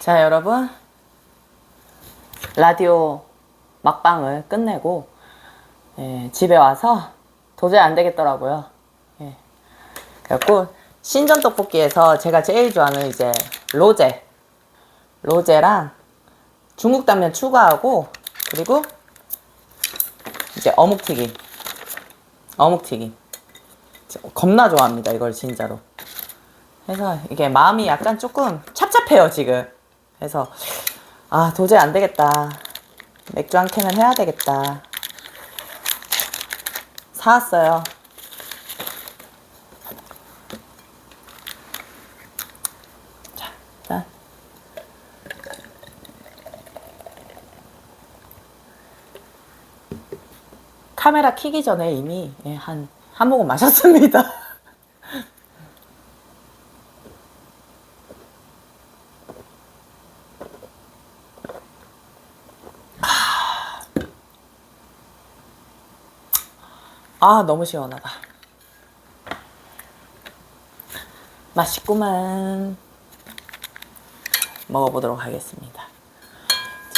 자, 여러분. 라디오 막방을 끝내고, 예, 집에 와서 도저히 안 되겠더라고요. 예. 그래갖고, 신전 떡볶이에서 제가 제일 좋아하는 이제 로제. 로제랑 중국 당면 추가하고, 그리고 이제 어묵튀김. 어묵튀김. 겁나 좋아합니다, 이걸 진짜로. 그래서 이게 마음이 약간 조금 찹찹해요, 지금. 그래서, 아, 도저히 안 되겠다. 맥주 한 캔은 해야 되겠다. 사왔어요. 자, 짠. 카메라 키기 전에 이미 예, 한, 한 모금 마셨습니다. 아, 너무 시원하다. 맛있구만. 먹어보도록 하겠습니다.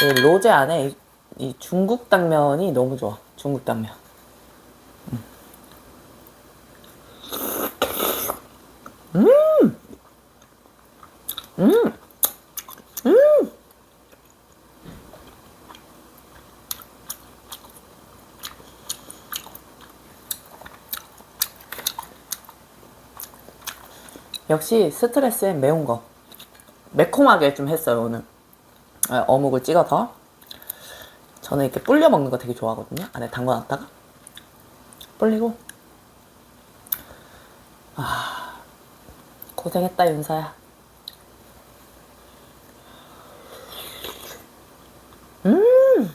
이 로제 안에 이, 이 중국 당면이 너무 좋아. 중국 당면. 음! 음! 음! 역시 스트레스엔 매운 거. 매콤하게 좀 했어요, 오늘. 아, 어묵을 찍어서. 저는 이렇게 불려 먹는 거 되게 좋아하거든요. 안에 담궈 놨다가. 불리고. 아, 고생했다, 윤서야. 음!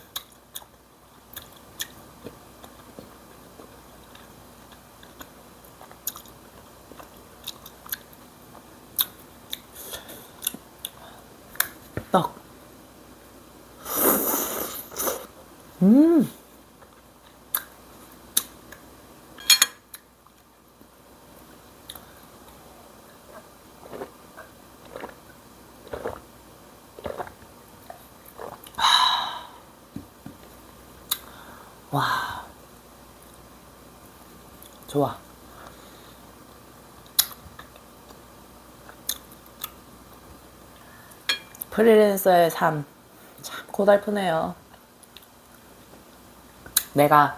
떡. 음. 와. 좋아. 프리랜서의 삶. 참 고달프네요. 내가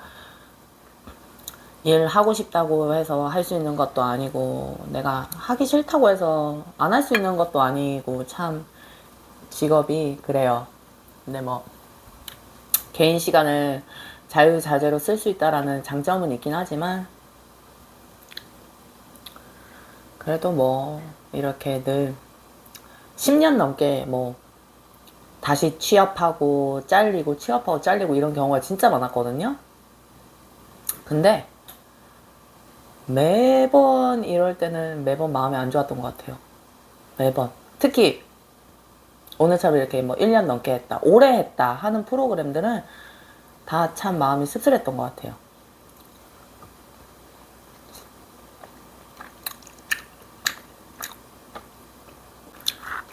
일 하고 싶다고 해서 할 수 있는 것도 아니고, 내가 하기 싫다고 해서 안 할 수 있는 것도 아니고, 참 직업이 그래요. 근데 뭐, 개인 시간을 자유자재로 쓸 수 있다라는 장점은 있긴 하지만, 그래도 뭐, 이렇게 늘 10년 넘게 뭐 다시 취업하고 잘리고 취업하고 잘리고 이런 경우가 진짜 많았거든요. 근데 매번 이럴 때는 매번 마음이 안 좋았던 것 같아요. 매번. 특히 오늘처럼 이렇게 뭐 1년 넘게 했다, 오래 했다 하는 프로그램들은 다 참 마음이 씁쓸했던 것 같아요.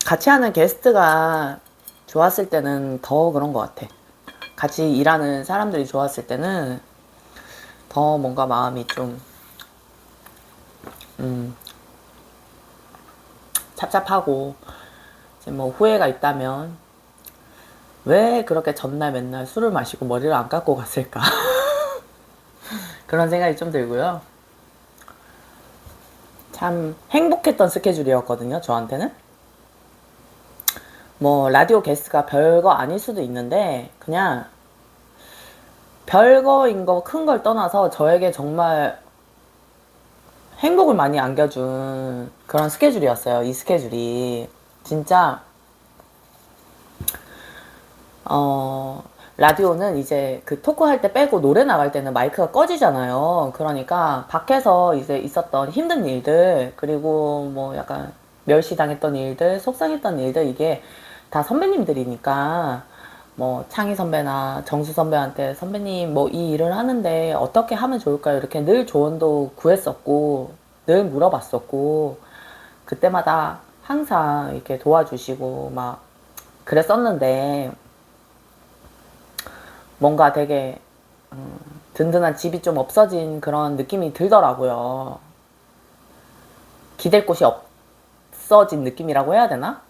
같이 하는 게스트가 좋았을 때는 더 그런 것 같아. 같이 일하는 사람들이 좋았을 때는 더 뭔가 마음이 좀, 음, 찹찹하고, 이제 뭐 후회가 있다면, 왜 그렇게 전날 맨날 술을 마시고 머리를 안 깎고 갔을까? 그런 생각이 좀 들고요. 참 행복했던 스케줄이었거든요, 저한테는. 뭐 라디오 게스트가 별거 아닐 수도 있는데 그냥 별거인 거 큰 걸 떠나서 저에게 정말 행복을 많이 안겨준 그런 스케줄이었어요. 이 스케줄이 진짜 어 라디오는 이제 그 토크할 때 빼고 노래 나갈 때는 마이크가 꺼지잖아요. 그러니까 밖에서 이제 있었던 힘든 일들 그리고 뭐 약간 멸시당했던 일들, 속상했던 일들 이게 다 선배님들이니까 뭐 창희 선배나 정수 선배한테 선배님 뭐 이 일을 하는데 어떻게 하면 좋을까요? 이렇게 늘 조언도 구했었고 늘 물어봤었고 그때마다 항상 이렇게 도와주시고 막 그랬었는데 뭔가 되게 음, 든든한 집이 좀 없어진 그런 느낌이 들더라고요. 기댈 곳이 없어진 느낌이라고 해야 되나?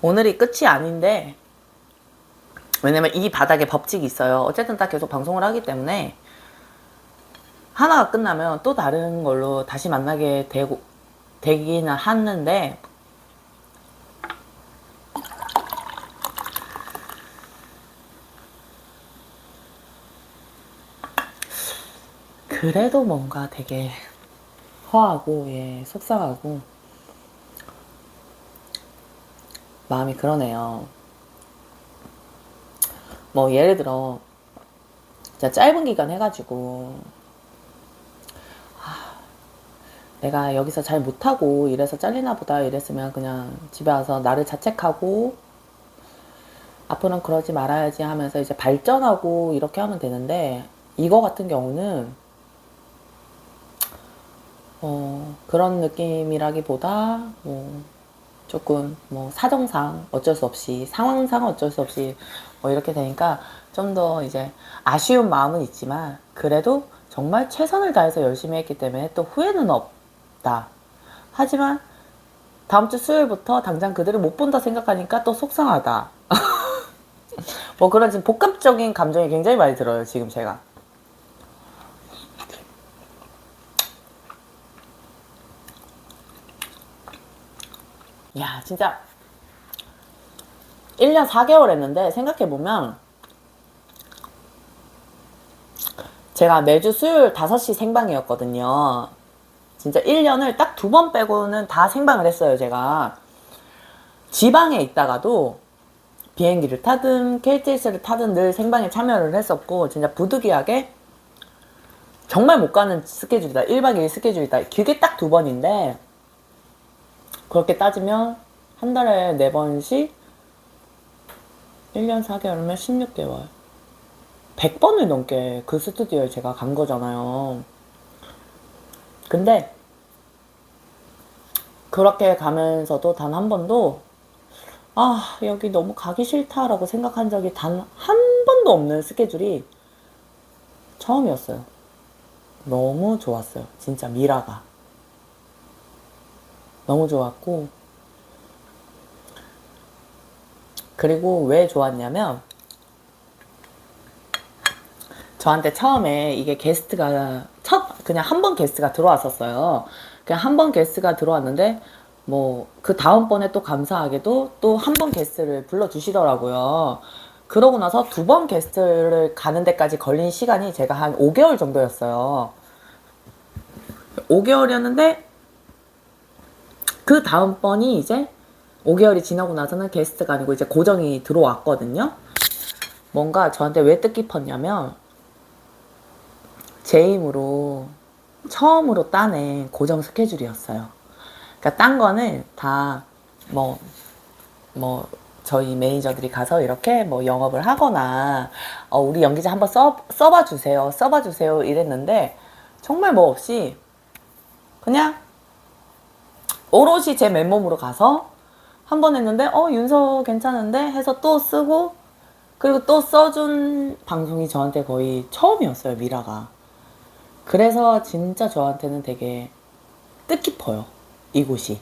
오늘이 끝이 아닌데 왜냐면 이 바닥에 법칙이 있어요. 어쨌든 다 계속 방송을 하기 때문에 하나가 끝나면 또 다른 걸로 다시 만나게 되고 되기는 하는데 그래도 뭔가 되게 허하고 예 속상하고 마음이 그러네요. 뭐 예를 들어 진짜 짧은 기간 해가지고 아, 내가 여기서 잘 못하고 이래서 잘리나 보다 이랬으면 그냥 집에 와서 나를 자책하고 앞으로는 그러지 말아야지 하면서 이제 발전하고 이렇게 하면 되는데 이거 같은 경우는 어, 그런 느낌이라기보다 뭐 조금 뭐 사정상 어쩔 수 없이 상황상 어쩔 수 없이 뭐 이렇게 되니까 좀 더 이제 아쉬운 마음은 있지만 그래도 정말 최선을 다해서 열심히 했기 때문에 또 후회는 없다. 하지만 다음 주 수요일부터 당장 그들을 못 본다 생각하니까 또 속상하다. 뭐 그런 지금 복합적인 감정이 굉장히 많이 들어요, 지금 제가. 야, 진짜 1년 4개월 했는데 생각해보면 제가 매주 수요일 5시 생방이었거든요. 진짜 1년을 딱 두 번 빼고는 다 생방을 했어요, 제가. 지방에 있다가도 비행기를 타든 KTX를 타든 늘 생방에 참여를 했었고 진짜 부득이하게 정말 못 가는 스케줄이다. 1박 2일 스케줄이다. 그게 딱 두 번인데 그렇게 따지면 한 달에 네 번씩 1년 4개월이면 16개월. 100번을 넘게 그 스튜디오에 제가 간 거잖아요. 근데 그렇게 가면서도 단 한 번도 아, 여기 너무 가기 싫다라고 생각한 적이 단 한 번도 없는 스케줄이 처음이었어요. 너무 좋았어요. 진짜 미라가. 너무 좋았고, 그리고 왜 좋았냐면, 저한테 처음에 이게 게스트가, 첫, 그냥 한 번 게스트가 들어왔었어요. 그냥 한 번 게스트가 들어왔는데, 뭐, 그 다음번에 또 감사하게도 또 한 번 게스트를 불러주시더라고요. 그러고 나서 두 번 게스트를 가는 데까지 걸린 시간이 제가 한 5개월 정도였어요. 5개월이었는데, 그 다음번이 이제 5개월이 지나고 나서는 게스트가 아니고 이제 고정이 들어왔거든요. 뭔가 저한테 왜 뜻깊었냐면, 제 힘으로 처음으로 따낸 고정 스케줄이었어요. 그러니까 딴 거는 다 뭐, 뭐, 저희 매니저들이 가서 이렇게 뭐 영업을 하거나, 어, 우리 연기자 한번 써, 써봐 주세요. 써봐 주세요. 이랬는데, 정말 뭐 없이, 그냥, 오롯이 제 맨몸으로 가서, 한 번 했는데, 어, 윤서 괜찮은데? 해서 또 쓰고, 그리고 또 써준 방송이 저한테 거의 처음이었어요, 미라가. 그래서 진짜 저한테는 되게 뜻깊어요. 이곳이.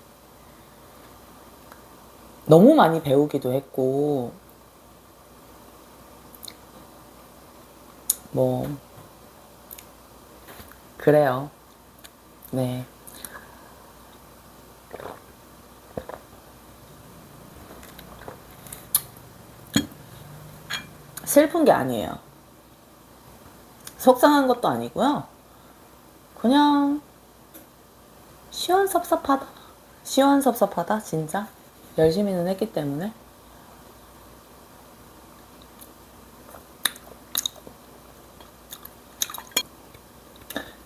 너무 많이 배우기도 했고, 뭐, 그래요. 네. 슬픈 게 아니에요. 속상한 것도 아니고요. 그냥 시원섭섭하다. 시원섭섭하다, 진짜. 열심히는 했기 때문에.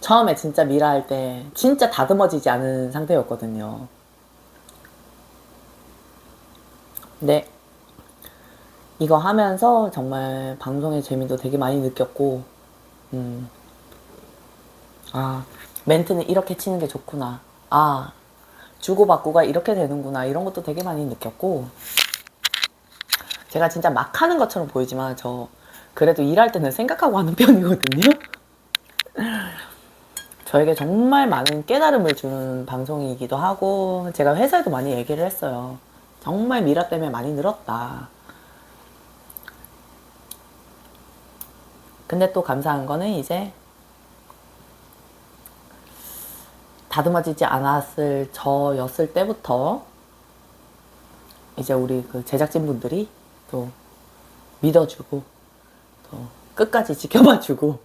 처음에 진짜 미라 할 때 진짜 다듬어지지 않은 상태였거든요. 근데 이거 하면서 정말 방송의 재미도 되게 많이 느꼈고, 음, 아, 멘트는 이렇게 치는 게 좋구나. 아, 주고받고가 이렇게 되는구나. 이런 것도 되게 많이 느꼈고, 제가 진짜 막 하는 것처럼 보이지만, 저, 그래도 일할 때는 생각하고 하는 편이거든요. 저에게 정말 많은 깨달음을 주는 방송이기도 하고, 제가 회사에도 많이 얘기를 했어요. 정말 미라 때문에 많이 늘었다. 근데 또 감사한 거는 이제 다듬어지지 않았을 저였을 때부터 이제 우리 그 제작진 분들이 또 믿어주고 또 끝까지 지켜봐주고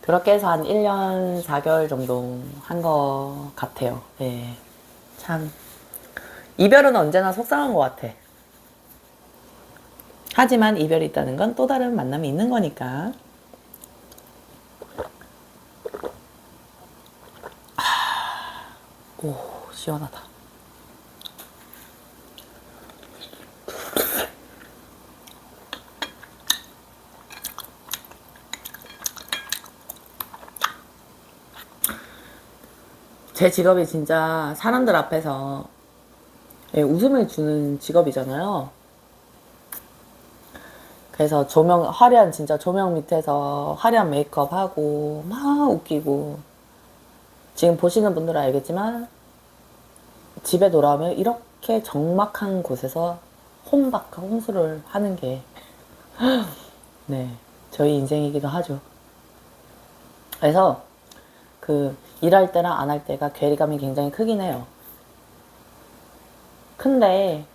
그렇게 해서 한 1년 4개월 정도 한 것 같아요. 예. 참 이별은 언제나 속상한 것 같아. 하지만 이별이 있다는 건 또 다른 만남이 있는 거니까. 아, 오, 시원하다. 제 직업이 진짜 사람들 앞에서 예, 웃음을 주는 직업이잖아요. 그래서 조명, 화려한, 진짜 조명 밑에서 화려한 메이크업 하고, 막 웃기고. 지금 보시는 분들은 알겠지만, 집에 돌아오면 이렇게 적막한 곳에서 혼밥과 혼술을 하는 게, 네, 저희 인생이기도 하죠. 그래서, 그, 일할 때랑 안 할 때가 괴리감이 굉장히 크긴 해요. 근데,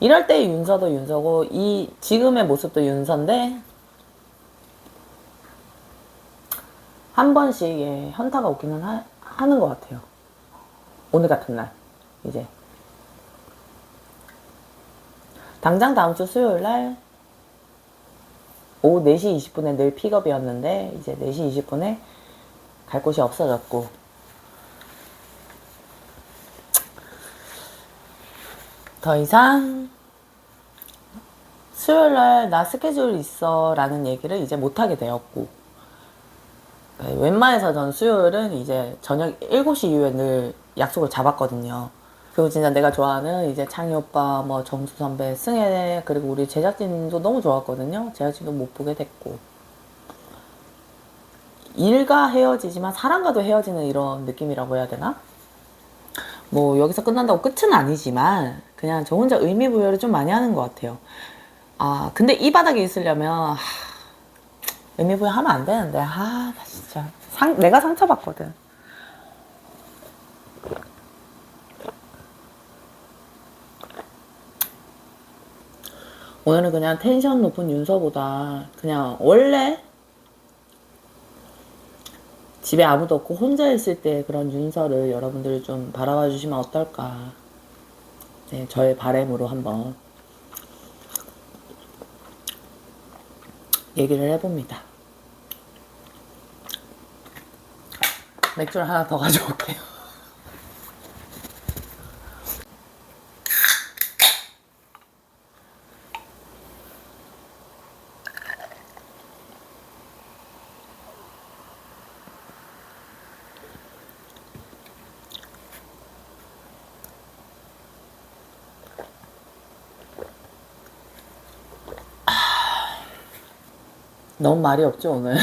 이럴 때 윤서도 윤서고 이 지금의 모습도 윤서인데 한 번씩 예, 현타가 오기는 하, 하는 것 같아요. 오늘 같은 날 이제 당장 다음 주 수요일 날 오후 4시 20분에 늘 픽업이었는데 이제 4시 20분에 갈 곳이 없어졌고 더 이상 수요일 날 나 스케줄 있어 라는 얘기를 이제 못하게 되었고 네, 웬만해서 전 수요일은 이제 저녁 7시 이후에 늘 약속을 잡았거든요. 그리고 진짜 내가 좋아하는 이제 창희 오빠, 뭐 정수 선배, 승혜 그리고 우리 제작진도 너무 좋았거든요. 제작진도 못 보게 됐고 일과 헤어지지만 사람과도 헤어지는 이런 느낌이라고 해야 되나? 뭐 여기서 끝난다고 끝은 아니지만 그냥 저 혼자 의미 부여를 좀 많이 하는 것 같아요. 아 근데 이 바닥에 있으려면 하, 의미 부여하면 안 되는데 아나 진짜 상, 내가 상처받거든. 오늘은 그냥 텐션 높은 윤서보다 그냥 원래 집에 아무도 없고 혼자 있을 때 그런 윤서를 여러분들이 좀 바라봐 주시면 어떨까. 네, 저의 바램으로 한번 얘기를 해봅니다. 맥주를 하나 더 가져올게요. 너무 말이 없죠, 오늘.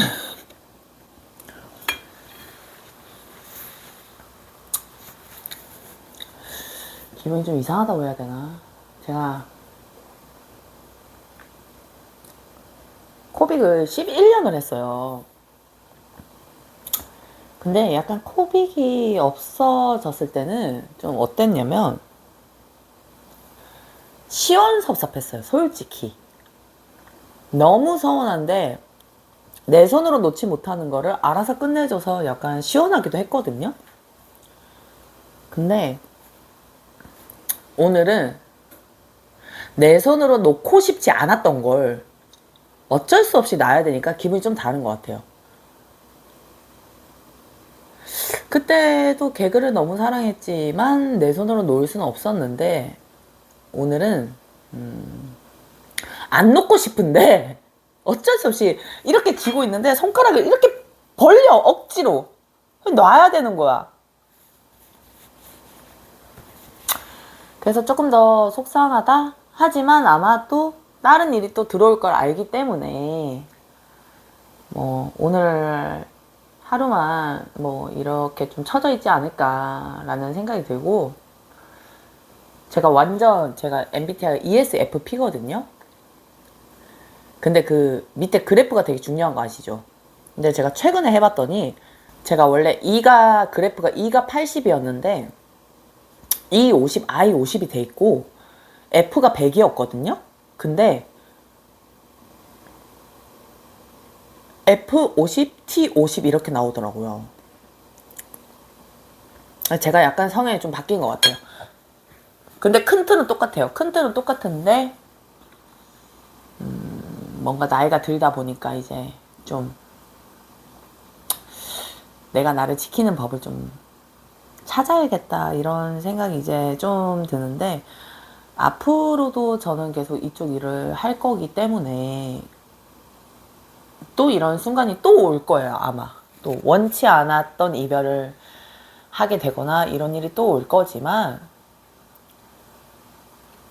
기분이 좀 이상하다고 해야 되나? 제가 코빅을 11년을 했어요. 근데 약간 코빅이 없어졌을 때는 좀 어땠냐면 시원섭섭했어요, 솔직히. 너무 서운한데 내 손으로 놓지 못하는 거를 알아서 끝내줘서 약간 시원하기도 했거든요. 근데 오늘은 내 손으로 놓고 싶지 않았던 걸 어쩔 수 없이 놔야 되니까 기분이 좀 다른 것 같아요. 그때도 개그를 너무 사랑했지만 내 손으로 놓을 수는 없었는데 오늘은 음, 안 놓고 싶은데 어쩔 수 없이 이렇게 쥐고 있는데 손가락을 이렇게 벌려 억지로 놔야 되는 거야. 그래서 조금 더 속상하다 하지만 아마 또 다른 일이 또 들어올 걸 알기 때문에 뭐 오늘 하루만 뭐 이렇게 좀 처져 있지 않을까라는 생각이 들고 제가 완전 제가 MBTI가 ESFP거든요. 근데 그 밑에 그래프가 되게 중요한 거 아시죠? 근데 제가 최근에 해봤더니 제가 원래 E가 그래프가 E가 80이었는데 E 50, I 50이 돼 있고 F가 100이었거든요. 근데 F 50, T 50 이렇게 나오더라고요. 제가 약간 성향이 좀 바뀐 것 같아요. 근데 큰 틀은 똑같아요. 큰 틀은 똑같은데 음, 뭔가 나이가 들다 보니까 이제 좀 내가 나를 지키는 법을 좀 찾아야겠다 이런 생각이 이제 좀 드는데 앞으로도 저는 계속 이쪽 일을 할 거기 때문에 또 이런 순간이 또 올 거예요 아마. 또 원치 않았던 이별을 하게 되거나 이런 일이 또 올 거지만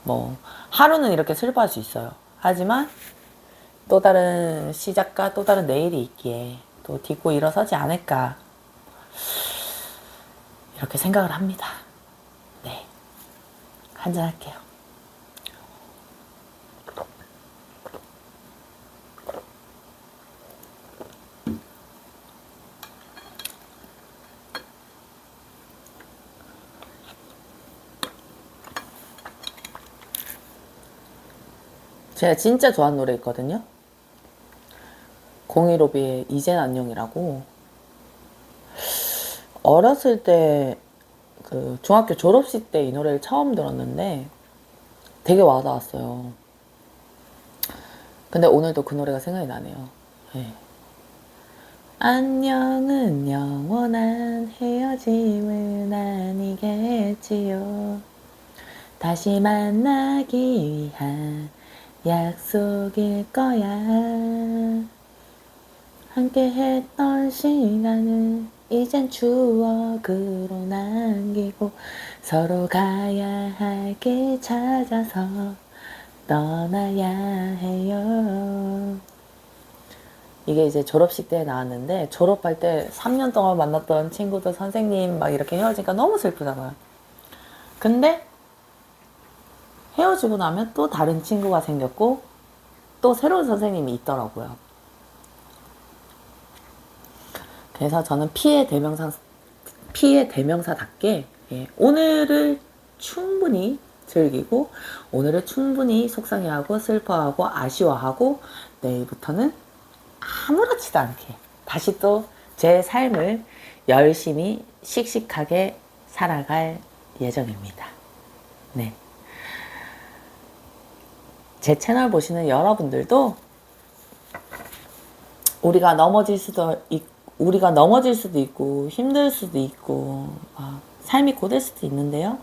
뭐 하루는 이렇게 슬퍼할 수 있어요. 하지만 또 다른 시작과 또 다른 내일이 있기에 또 딛고 일어서지 않을까 이렇게 생각을 합니다. 네. 한잔 할게요. 제가 진짜 좋아하는 노래 있거든요. 015B의 이젠 안녕이라고 어렸을 때 그 중학교 졸업식 때 이 노래를 처음 들었는데 되게 와닿았어요. 근데 오늘도 그 노래가 생각이 나네요. 네. 안녕은 영원한 헤어짐은 아니겠지요. 다시 만나기 위한 약속일 거야. 함께 했던 시간은 이젠 추억으로 남기고 서로 가야 할 길 찾아서 떠나야 해요. 이게 이제 졸업식 때 나왔는데 졸업할 때 3년 동안 만났던 친구들 선생님 막 이렇게 헤어지니까 너무 슬프잖아요. 근데 헤어지고 나면 또 다른 친구가 생겼고 또 새로운 선생님이 있더라고요. 그래서 저는 피해 대명사 피해 대명사답게 예, 오늘을 충분히 즐기고 오늘을 충분히 속상해하고 슬퍼하고 아쉬워하고 내일부터는 아무렇지도 않게 다시 또 제 삶을 열심히 씩씩하게 살아갈 예정입니다. 네. 제 채널 보시는 여러분들도 우리가 넘어질 수도 있고 우리가 넘어질 수도 있고 힘들 수도 있고 막 삶이 고될 수도 있는데요.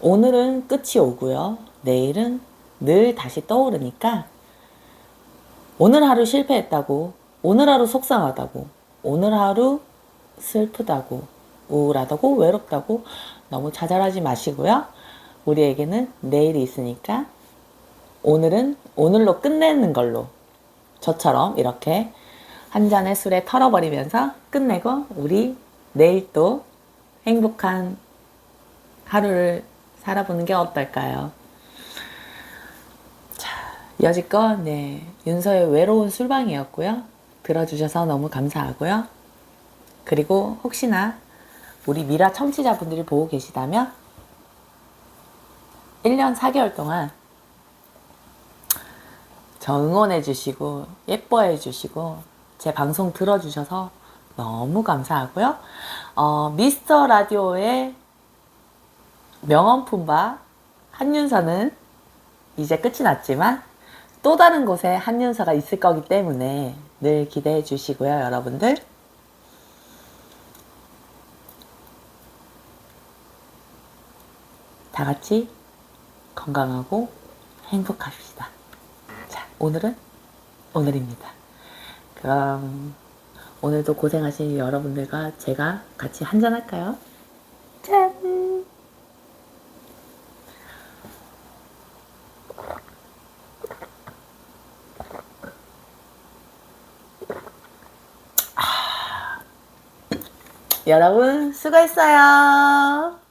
오늘은 끝이 오고요. 내일은 늘 다시 떠오르니까 오늘 하루 실패했다고, 오늘 하루 속상하다고, 오늘 하루 슬프다고, 우울하다고, 외롭다고 너무 자잘하지 마시고요. 우리에게는 내일이 있으니까 오늘은 오늘로 끝내는 걸로 저처럼 이렇게 한 잔의 술에 털어버리면서 끝내고 우리 내일 또 행복한 하루를 살아보는 게 어떨까요? 자, 여지껏 네, 윤서의 외로운 술방이었고요. 들어주셔서 너무 감사하고요. 그리고 혹시나 우리 미라 청취자분들이 보고 계시다면 1년 4개월 동안 저 응원해 주시고 예뻐해 주시고 제 방송 들어주셔서 너무 감사하고요. 어, 미스터 라디오의 명언품바 한윤서는 이제 끝이 났지만 또 다른 곳에 한윤서가 있을 거기 때문에 늘 기대해 주시고요, 여러분들. 다 같이 건강하고 행복합시다. 자, 오늘은 오늘입니다. 그럼 오늘도 고생하신 여러분들과 제가 같이 한잔할까요? 짠! 여러분 수고했어요.